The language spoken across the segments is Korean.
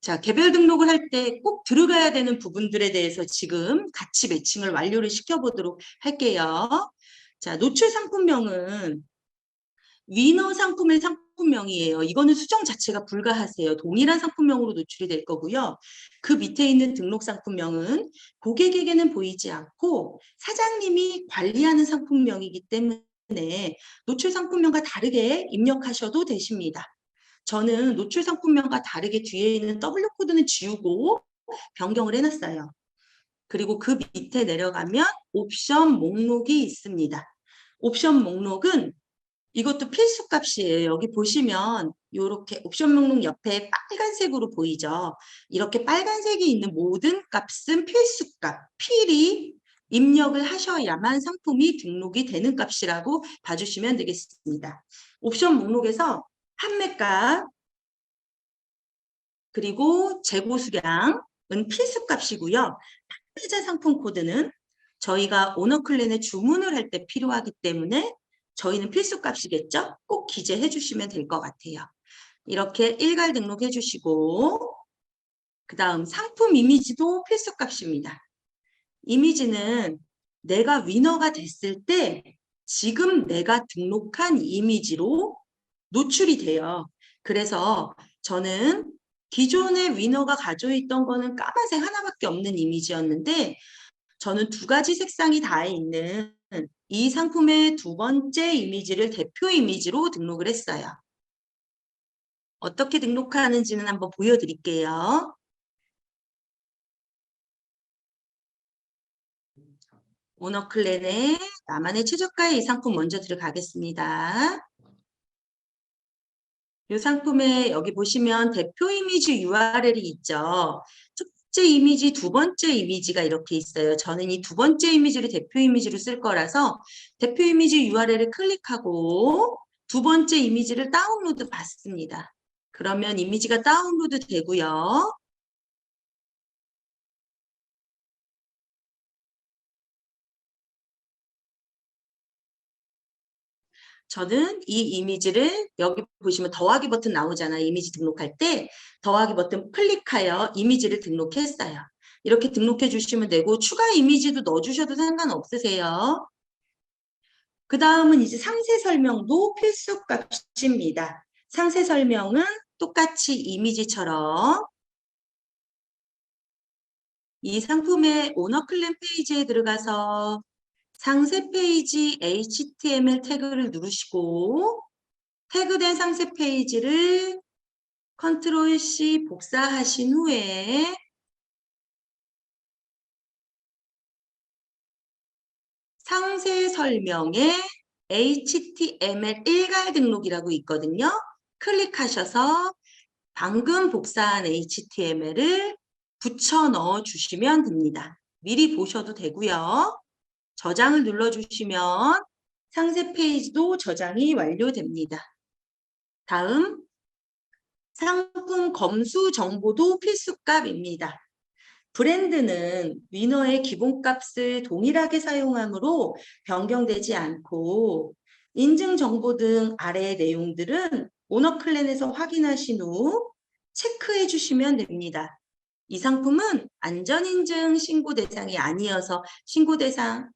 자, 개별 등록을 할 때 꼭 들어가야 되는 부분들에 대해서 지금 같이 매칭을 완료를 시켜보도록 할게요. 자, 노출 상품명은 위너 상품의 상품명이에요. 이거는 수정 자체가 불가하세요. 동일한 상품명으로 노출이 될 거고요. 그 밑에 있는 등록 상품명은 고객에게는 보이지 않고 사장님이 관리하는 상품명이기 때문에 노출 상품명과 다르게 입력하셔도 되십니다. 저는 노출 상품명과 다르게 뒤에 있는 W 코드는 지우고 변경을 해놨어요. 그리고 그 밑에 내려가면 옵션 목록이 있습니다. 옵션 목록은 이것도 필수 값이에요. 여기 보시면 이렇게 옵션 목록 옆에 빨간색으로 보이죠. 이렇게 빨간색이 있는 모든 값은 필수 값, 필히 입력을 하셔야만 상품이 등록이 되는 값이라고 봐주시면 되겠습니다. 옵션 목록에서 판매가 그리고 재고 수량은 필수 값이고요. 패자 상품 코드는 저희가 오너클랜에 주문을 할 때 필요하기 때문에 저희는 필수 값이겠죠? 꼭 기재해 주시면 될 것 같아요. 이렇게 일괄 등록해 주시고 그 다음 상품 이미지도 필수 값입니다. 이미지는 내가 위너가 됐을 때 지금 내가 등록한 이미지로 노출이 돼요. 그래서 저는 기존의 위너가 가지고 있던 거는 까만색 하나밖에 없는 이미지였는데 저는 두 가지 색상이 다 있는 이 상품의 두 번째 이미지를 대표 이미지로 등록을 했어요. 어떻게 등록하는지는 한번 보여드릴게요. 오너클랜의 나만의 최저가의 이 상품 먼저 들어가겠습니다. 이 상품에 여기 보시면 대표 이미지 URL이 있죠. 첫째 이미지, 두 번째 이미지가 이렇게 있어요. 저는 이 두 번째 이미지를 대표 이미지로 쓸 거라서 대표 이미지 URL을 클릭하고 두 번째 이미지를 다운로드 받습니다. 그러면 이미지가 다운로드 되고요. 저는 이 이미지를 여기 보시면 더하기 버튼 나오잖아요. 이미지 등록할 때 더하기 버튼 클릭하여 이미지를 등록했어요. 이렇게 등록해 주시면 되고 추가 이미지도 넣어주셔도 상관없으세요. 그 다음은 이제 상세 설명도 필수 값입니다. 상세 설명은 똑같이 이미지처럼 이 상품의 오너 클랜 페이지에 들어가서 상세 페이지 HTML 태그를 누르시고 태그된 상세 페이지를 컨트롤 C 복사하신 후에 상세 설명에 HTML 일괄 등록이라고 있거든요. 클릭하셔서 방금 복사한 HTML을 붙여 넣어 주시면 됩니다. 미리 보셔도 되고요. 저장을 눌러주시면 상세 페이지도 저장이 완료됩니다. 다음 상품 검수 정보도 필수값입니다. 브랜드는 위너의 기본값을 동일하게 사용하므로 변경되지 않고 인증 정보 등 아래의 내용들은 오너클랜에서 확인하신 후 체크해 주시면 됩니다. 이 상품은 안전인증 신고 대상이 아니어서 신고 대상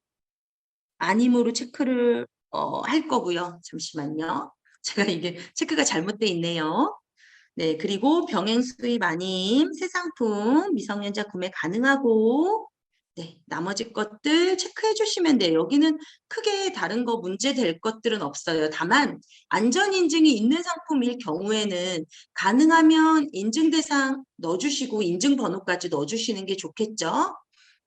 아님으로 체크를 어, 할 거고요. 잠시만요. 제가 이게 체크가 잘못돼 있네요. 네, 그리고 병행 수입 아님, 새 상품, 미성년자 구매 가능하고, 네, 나머지 것들 체크해 주시면 돼요. 여기는 크게 다른 거 문제 될 것들은 없어요. 다만, 안전 인증이 있는 상품일 경우에는 가능하면 인증 대상 넣어주시고 인증 번호까지 넣어주시는 게 좋겠죠.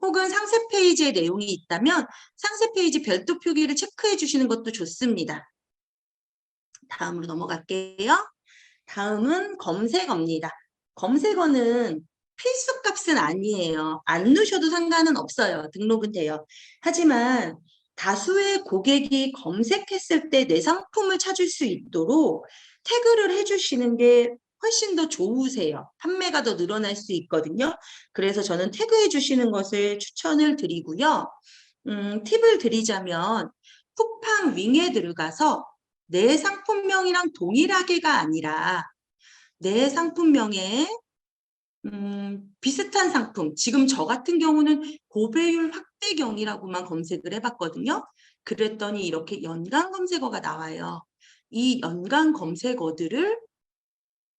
혹은 상세 페이지에 내용이 있다면 상세 페이지 별도 표기를 체크해 주시는 것도 좋습니다. 다음으로 넘어갈게요. 다음은 검색어입니다. 검색어는 필수 값은 아니에요. 안 넣으셔도 상관은 없어요. 등록은 돼요. 하지만 다수의 고객이 검색했을 때 내 상품을 찾을 수 있도록 태그를 해주시는 게 훨씬 더 좋으세요. 판매가 더 늘어날 수 있거든요. 그래서 저는 태그해 주시는 것을 추천을 드리고요. 음, 팁을 드리자면 쿠팡 윙에 들어가서 내 상품명이랑 동일하게가 아니라 내 상품명에 음, 비슷한 상품, 지금 저 같은 경우는 고배율 확대경이라고만 검색을 해봤거든요. 그랬더니 이렇게 연관 검색어가 나와요. 이 연관 검색어들을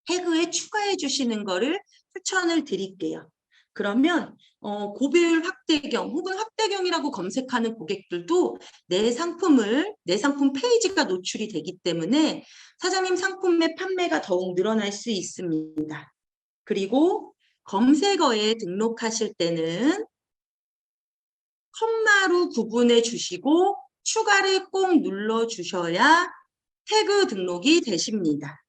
태그에 추가해 주시는 거를 추천을 드릴게요. 그러면 어, 고배율 확대경 혹은 확대경이라고 검색하는 고객들도 내 상품을 내 상품 페이지가 노출이 되기 때문에 사장님 상품의 판매가 더욱 늘어날 수 있습니다. 그리고 검색어에 등록하실 때는 컴마로 구분해 주시고 추가를 꼭 눌러 주셔야 태그 등록이 되십니다.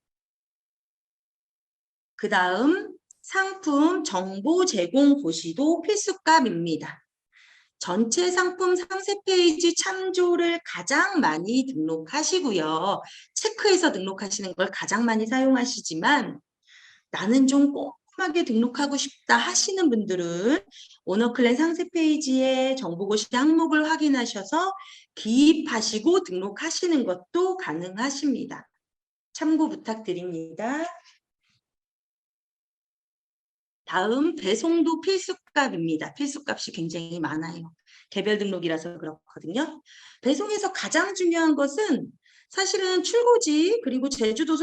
그 다음 상품 정보 제공 고시도 필수값입니다. 전체 상품 상세 페이지 참조를 가장 많이 등록하시고요. 체크해서 등록하시는 걸 가장 많이 사용하시지만 나는 좀 꼼꼼하게 등록하고 싶다 하시는 분들은 오너클랜 상세 페이지에 정보고시 항목을 확인하셔서 기입하시고 등록하시는 것도 가능하십니다. 참고 부탁드립니다. 다음 배송도 필수값입니다. 필수값이 굉장히 많아요. 개별 등록이라서 그렇거든요. 배송에서 가장 중요한 것은 사실은 출고지 그리고 제주도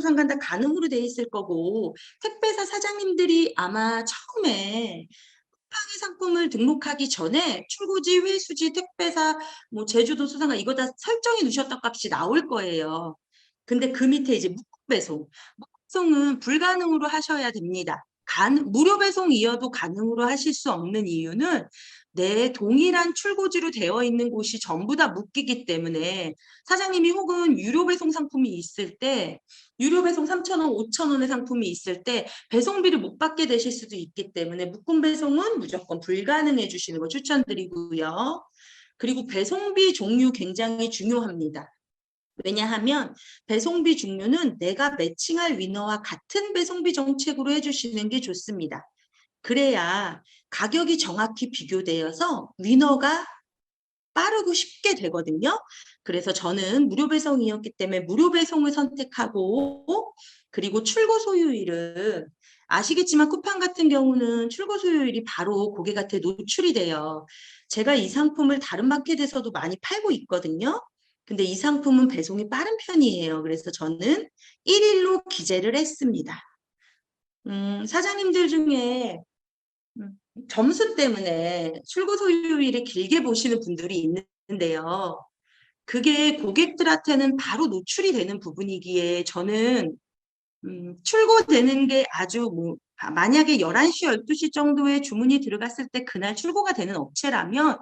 상관 다 가능으로 돼 있을 거고 택배사 사장님들이 아마 처음에 쿠팡의 상품을 등록하기 전에 출고지, 회수지, 택배사, 뭐 제주도 수상관 이거 다 설정해 놓으셨던 값이 나올 거예요. 근데 그 밑에 이제 묶배송, 묶배송은 불가능으로 하셔야 됩니다. 간, 무료 배송 이어도 가능으로 하실 수 없는 이유는 내 동일한 출고지로 되어 있는 곳이 전부 다 묶이기 때문에 사장님이 혹은 유료 배송 상품이 있을 때 유료 배송 3,000원, 5,000원의 상품이 있을 때 배송비를 못 받게 되실 수도 있기 때문에 묶음 배송은 무조건 불가능해 주시는 거 추천드리고요. 그리고 배송비 종류 굉장히 중요합니다. 왜냐하면 배송비 종류는 내가 매칭할 위너와 같은 배송비 정책으로 해주시는 게 좋습니다. 그래야 가격이 정확히 비교되어서 위너가 빠르고 쉽게 되거든요. 그래서 저는 무료 배송이었기 때문에 무료 배송을 선택하고 그리고 출고 소요일은 아시겠지만 쿠팡 같은 경우는 출고 소요일이 바로 고객한테 노출이 돼요. 제가 이 상품을 다른 마켓에서도 많이 팔고 있거든요. 근데 이 상품은 배송이 빠른 편이에요. 그래서 저는 1일로 기재를 했습니다. 음, 사장님들 중에 음, 점수 때문에 출고 소요일을 길게 보시는 분들이 있는데요. 그게 고객들한테는 바로 노출이 되는 부분이기에 저는 음, 출고되는 게 아주 뭐 만약에 11시, 12시 정도에 주문이 들어갔을 때 그날 출고가 되는 업체라면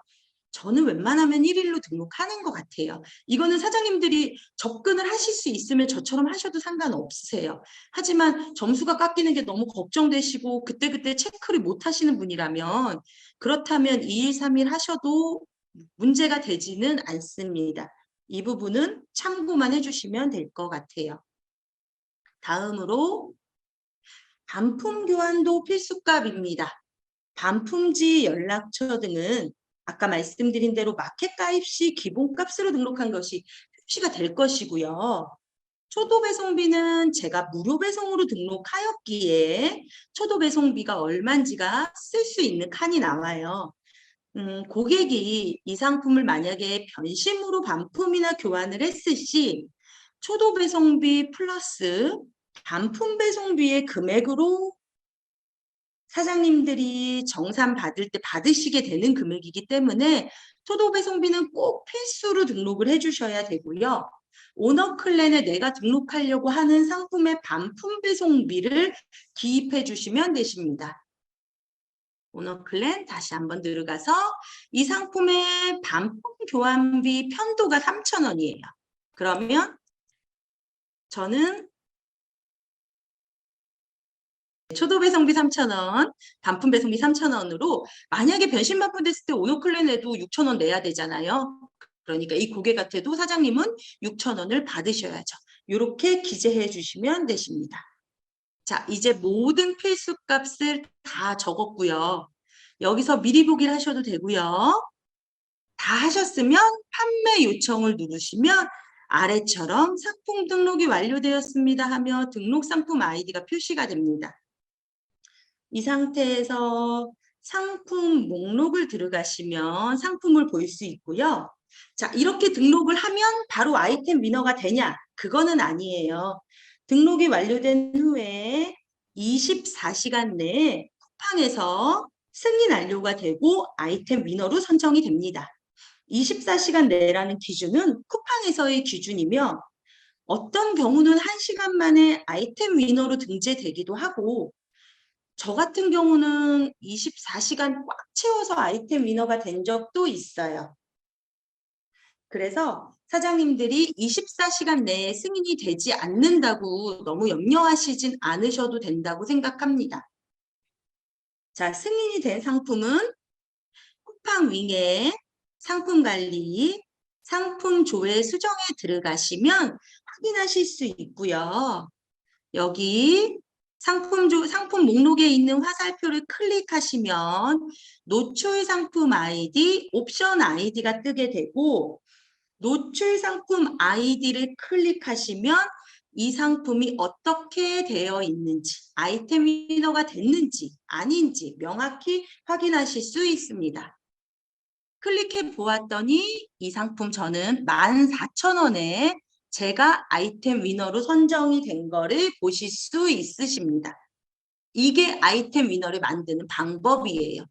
저는 웬만하면 1일로 등록하는 것 같아요. 이거는 사장님들이 접근을 하실 수 있으면 저처럼 하셔도 상관없으세요. 하지만 점수가 깎이는 게 너무 걱정되시고 그때그때 체크를 못 하시는 분이라면 그렇다면 2일, 3일 하셔도 문제가 되지는 않습니다. 이 부분은 참고만 해주시면 될 것 같아요. 다음으로 반품 교환도 필수값입니다. 반품지 연락처 등은 아까 말씀드린 대로 마켓 가입 시 기본값으로 등록한 것이 표시가 될 것이고요. 초도 배송비는 제가 무료 배송으로 등록하였기에 초도 배송비가 얼마인지가 쓸 수 있는 칸이 나와요. 음, 고객이 이 상품을 만약에 변심으로 반품이나 교환을 했을 시 초도 배송비 플러스 반품 배송비의 금액으로 사장님들이 정산 받을 때 받으시게 되는 금액이기 때문에 초도 배송비는 꼭 필수로 등록을 해주셔야 되고요. 오너클랜에 내가 등록하려고 하는 상품의 반품 배송비를 기입해 주시면 되십니다. 오너클랜 다시 한번 들어가서 이 상품의 반품 교환비 편도가 3,000원이에요. 그러면 저는 초도 배송비 3,000원, 반품 배송비 3,000원으로 만약에 변신 반품됐을 때 오노클랜에도 6,000원 내야 되잖아요. 그러니까 이 고객한테도 사장님은 6,000원을 받으셔야죠. 이렇게 기재해 주시면 되십니다. 자, 이제 모든 필수 값을 다 적었고요. 여기서 미리 보기를 하셔도 되고요. 다 하셨으면 판매 요청을 누르시면 아래처럼 상품 등록이 완료되었습니다 하며 등록 상품 아이디가 표시가 됩니다. 이 상태에서 상품 목록을 들어가시면 상품을 볼 수 있고요. 자, 이렇게 등록을 하면 바로 아이템 위너가 되냐? 그거는 아니에요. 등록이 완료된 후에 24시간 내에 쿠팡에서 승인 완료가 되고 아이템 위너로 선정이 됩니다. 24시간 내라는 기준은 쿠팡에서의 기준이며 어떤 경우는 1시간 만에 아이템 위너로 등재되기도 하고 저 같은 경우는 24시간 꽉 채워서 아이템 위너가 된 적도 있어요. 그래서 사장님들이 24시간 내에 승인이 되지 않는다고 너무 염려하시진 않으셔도 된다고 생각합니다. 자, 승인이 된 상품은 쿠팡 윙의 상품 관리, 상품 조회 수정에 들어가시면 확인하실 수 있고요. 여기 상품 조, 상품 목록에 있는 화살표를 클릭하시면 노출 상품 아이디, 옵션 아이디가 뜨게 되고 노출 상품 아이디를 클릭하시면 이 상품이 어떻게 되어 있는지, 아이템 위너가 됐는지 아닌지 명확히 확인하실 수 있습니다. 클릭해 보았더니 이 상품 저는 14,000원에 제가 아이템 위너로 선정이 된 거를 보실 수 있으십니다. 이게 아이템 위너를 만드는 방법이에요.